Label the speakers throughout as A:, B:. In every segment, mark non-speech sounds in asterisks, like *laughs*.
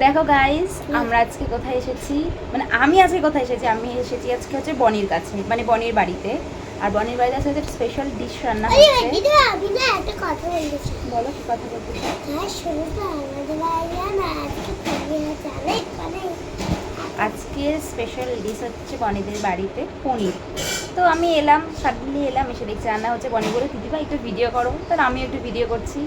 A: দেখো গাইস আমরা আজকে কোথায় এসেছি? মানে আমি আজকে কোথায় এসেছি? আমি এসেছি আজকে হচ্ছে বনির কাছে মানে বনির বাড়িতে। আর বনির বাড়িতে আজকে স্পেশাল ডিশ রান্না হচ্ছে।
B: আমি না একটা কথা বলতেছি
A: বলো কি কথা বলতে?
B: হ্যাঁ আছে
A: আজকে স্পেশাল ডিশ হচ্ছে বনিদের বাড়িতে পনির। তো আমি এলাম সাডেনলি এলাম এসে দেখছি রান্না হচ্ছে বনি বলে দিদিভাই একটু ভিডিও করো তাহলে আমিও একটু ভিডিও করছি।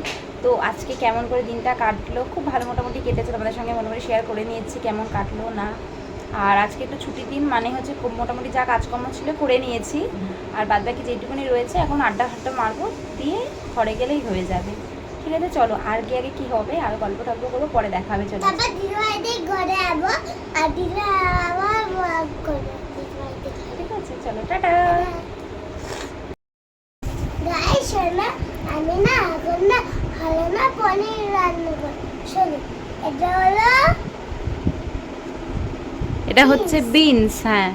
A: তো আজকে কেমন করে দিনটা কাটলো? খুব ভালো মোটামুটি কেটেছে তোমাদের সঙ্গে মোটামুটি শেয়ার করে নিয়েছি কেমন কাটলো না। আর আজকে একটু ছুটির দিন মানে হচ্ছে খুব মোটামুটি যা কাজকর্ম ছিল করে নিয়েছি। আর বাদ বাকি যেটুকুনি রয়েছে এখন আড্ডা ফাড্ডা মারবো দিয়ে ঘরে গেলেই হয়ে যাবে। ঠিক আছে চলো আর কি আগে কি হবে আর গল্প টল্প করব পরে দেখা হবে চলো।
B: ঘরে আর
A: ঠিক আছে চলো টাটা
B: গাই শোনো আমি না এখন না হলো না পনির রান্না করি শোনো এটা হলো
A: এটা হচ্ছে বিনস। হ্যাঁ।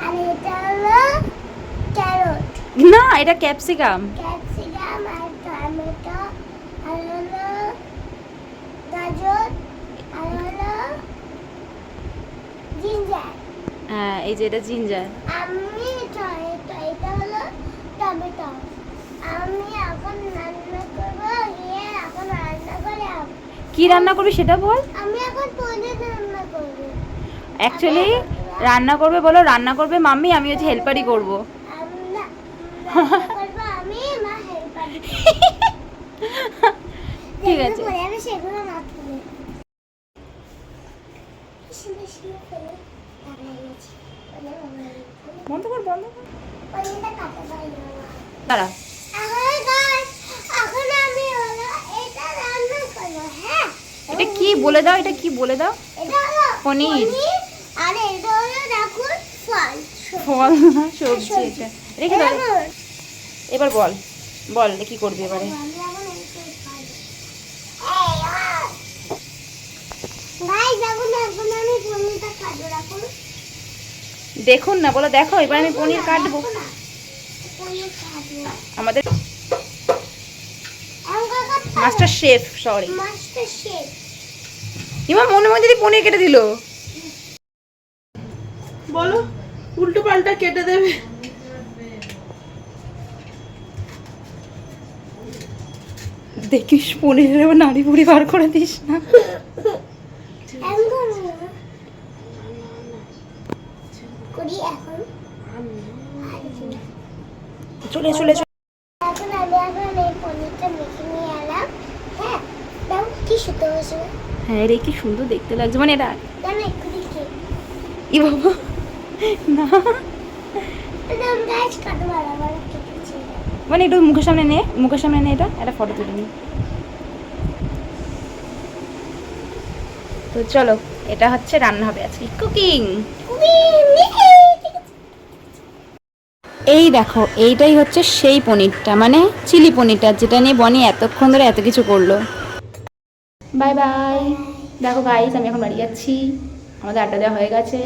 B: আর এটা হলো ক্যারট।
A: না এটা ক্যাপসিকাম।
B: ক্যাপসিকাম আর টমেটো আর হলো গাজর আর হলো জিঞ্জার।
A: হ্যাঁ এই যে এটা জিঞ্জার।
B: আমি এটা হলো টমেটো। আমি এখন রান্না করব গিয়ে এখন রান্না করে আব-
A: কি রান্না করবি সেটা বল।
B: আমি এখন পনির রান্না করব।
A: অ্যাকচুয়ালি রান্না করবে বলো রান্না করবে মাম্মি আমি হচ্ছে হেল্পারই করব। *laughs* ঠিক আছে। বন্ধ কর বন্ধ কর। দাঁড়া
B: এখন guys, এখন আমি হলো এটা রান্না করব হ্যাঁ
A: এটা কি বলে দাও এটা কি বলে দাও? পনির।
B: আর এটা হলো দেখুন ফল
A: ফল না সবজি এটা। রেখে দাও। এবার বল। বল কি করবি এবারে? দেখুন না বলো দেখো এবার আমি পনির কাটবো। আমাদের master chef sorry
B: master chef.
A: ইমা মনে মধ্যে পনির কেটে দিল?
C: বলো উল্টো পাল্টা কেটে দেবে।
A: দেখিস পনিরের নাড়ি বুড়ি বার করে দিস না। চলে চলে চলে।
B: এখন আমি এখন এই পনিরটা মেখে নিয়ে এলাম। হ্যাঁ দাও কি সুতো বসে
A: হ্যাঁ রে কি সুন্দর দেখতে লাগছে। মানে এটা ই বাবা। না। মানে একটু মুখের সামনে নে মুখের সামনে নে এটা একটা ফটো তুলে নি। তো চলো এটা হচ্ছে রান্না হবে আজকে। কুকিং এই দেখো এইটাই হচ্ছে সেই পনিরটা মানে চিলি পনিরটা যেটা নিয়ে বনি এতক্ষণ ধরে এত কিছু করল। বাই বাই দেখো গাইস আমি এখন বাড়ি যাচ্ছি। আমাদের আড্ডা দেওয়া হয়ে গেছে।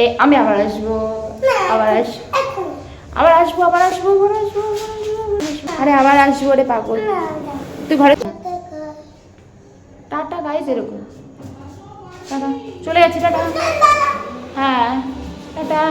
A: এ আমি আবার আসব। আবার আসব
B: এখন।
A: আবার আসব আবার আসব আবার আসব আবার আসব, আবার আসব। আরে আবার আসব রে পাগল। তুই ঘরে টাটা গাইস এরকম। টাটা। চলে যাচ্ছি টাটা। হ্যাঁ। টাটা।